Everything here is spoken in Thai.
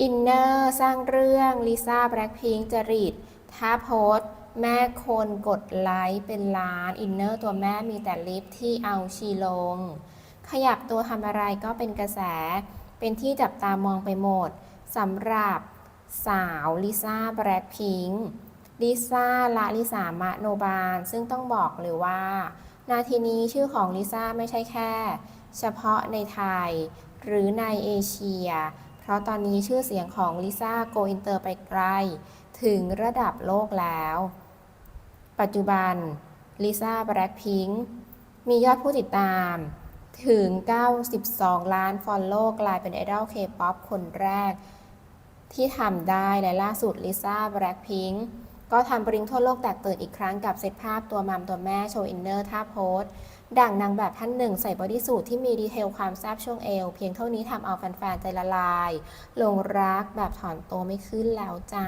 อินเนอร์สร้างเรื่องลิซ่าแบล็คพิงค์จริตถ้าโพสต์แม่คนกดไลค์เป็นล้านอินเนอร์ตัวแม่มีแต่ลิฟที่เอาชีลง ขยับตัวทำอะไรก็เป็นกระแส เป็นที่จับตามองไปหมดสำหรับสาวลิซ่าแบล็คพิงค์ลิซ่าละลิสามะโนบาล ซึ่งต้องบอกเลยว่า นาทีนี้ชื่อของลิซ่าไม่ใช่แค่ เฉพาะในไทย หรือในเอเชีย ราะตอนนี้ชื่อเสียงของลิซ่าโกอินเตอร์ไปไกล ถึงระดับโลกแล้ว ปัจจุบันลิซ่าแบล็คพิงค์มียอดผู้ติดตามถึง 92 ล้านฟอลโล่กลายเป็นไอดอลเคป๊อปคนแรก ที่ทำได้และล่าสุดลิซ่าแบล็คพิงค์ ก็ทำปริงทั่วโลกแตกตื่นอีกครั้งกับเซตภาพตัวมัมตัวแม่โชว์อินเนอร์ท่าโพสดั่งนางแบบท่านหนึ่งใส่บอดี้สูทที่มีดีเทลความแซบช่วงเอว เพียงเท่านี้ทำเอาแฟนๆใจละลายหลงรักแบบถอนตัวไม่ขึ้นแล้วจ้า